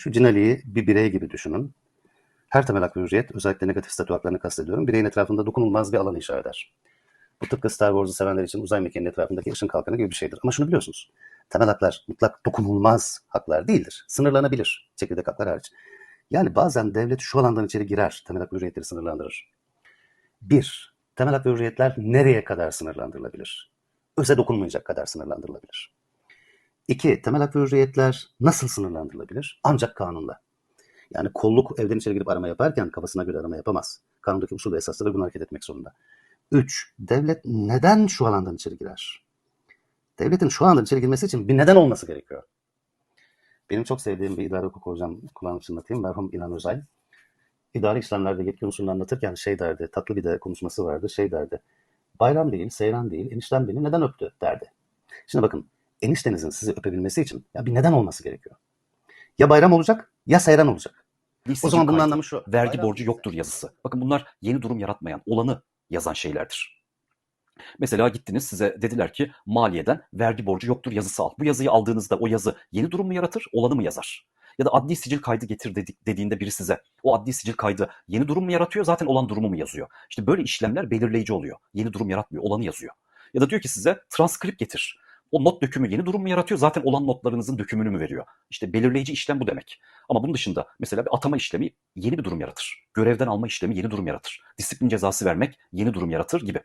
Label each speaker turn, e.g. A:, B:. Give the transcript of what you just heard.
A: Şu Cinali'yi bir birey gibi düşünün. Her temel hak ve hürriyet, özellikle negatif statü haklarını kastediyorum, bireyin etrafında dokunulmaz bir alan inşa eder. Bu tıpkı Star Wars'u sevenler için uzay mekiğinin etrafındaki ışın kalkanı gibi bir şeydir. Ama şunu biliyorsunuz, temel haklar mutlak dokunulmaz haklar değildir. Sınırlanabilir, çekirdek haklar hariç. Yani bazen devlet şu alandan içeri girer, temel hak ve hürriyetleri sınırlandırır. Bir, temel hak ve hürriyetler nereye kadar sınırlandırılabilir? Öze dokunmayacak kadar sınırlandırılabilir. İki, temel hak ve hürriyetler nasıl sınırlandırılabilir? Ancak kanunla. Yani kolluk evden içeri girip arama yaparken kafasına göre arama yapamaz. Kanundaki usul ve esaslara uygun hareket etmek zorunda. Üç, devlet neden şu alandan içeri girer? Devletin şu alandan içeri girmesi için bir neden olması gerekiyor. Benim çok sevdiğim bir idare hukuk hocam kulağını çınlatayım. Merhum İlhan Özay. İdari işlemlerde yetki unsurunu anlatırken şey derdi, tatlı bir de konuşması vardı, şey derdi. Bayram değil, seyran değil, eniştem beni neden öptü derdi. Şimdi bakın, eniştenizin sizi öpebilmesi için ya bir neden olması gerekiyor. Ya bayram olacak ya seyran olacak.
B: Bir
A: O zaman bunun anlamı şu.
B: vergi
A: bayram
B: borcu yoktur yazısı. Bakın bunlar yeni durum yaratmayan, olanı yazan şeylerdir. Mesela gittiniz size dediler ki maliyeden vergi borcu yoktur yazısı al. Bu yazıyı aldığınızda o yazı yeni durum mu yaratır, olanı mı yazar? Ya da adli sicil kaydı getir dedik, dediğinde biri size o adli sicil kaydı yeni durum mu yaratıyor zaten olan durumu mu yazıyor? İşte böyle işlemler belirleyici oluyor. Yeni durum yaratmıyor, olanı yazıyor. Ya da diyor ki size transkript getir. O not dökümü yeni durum mu yaratıyor zaten olan notlarınızın dökümünü mü veriyor? İşte belirleyici işlem bu demek. Ama bunun dışında mesela bir atama işlemi yeni bir durum yaratır. Görevden alma işlemi yeni durum yaratır. Disiplin cezası vermek yeni durum yaratır gibi.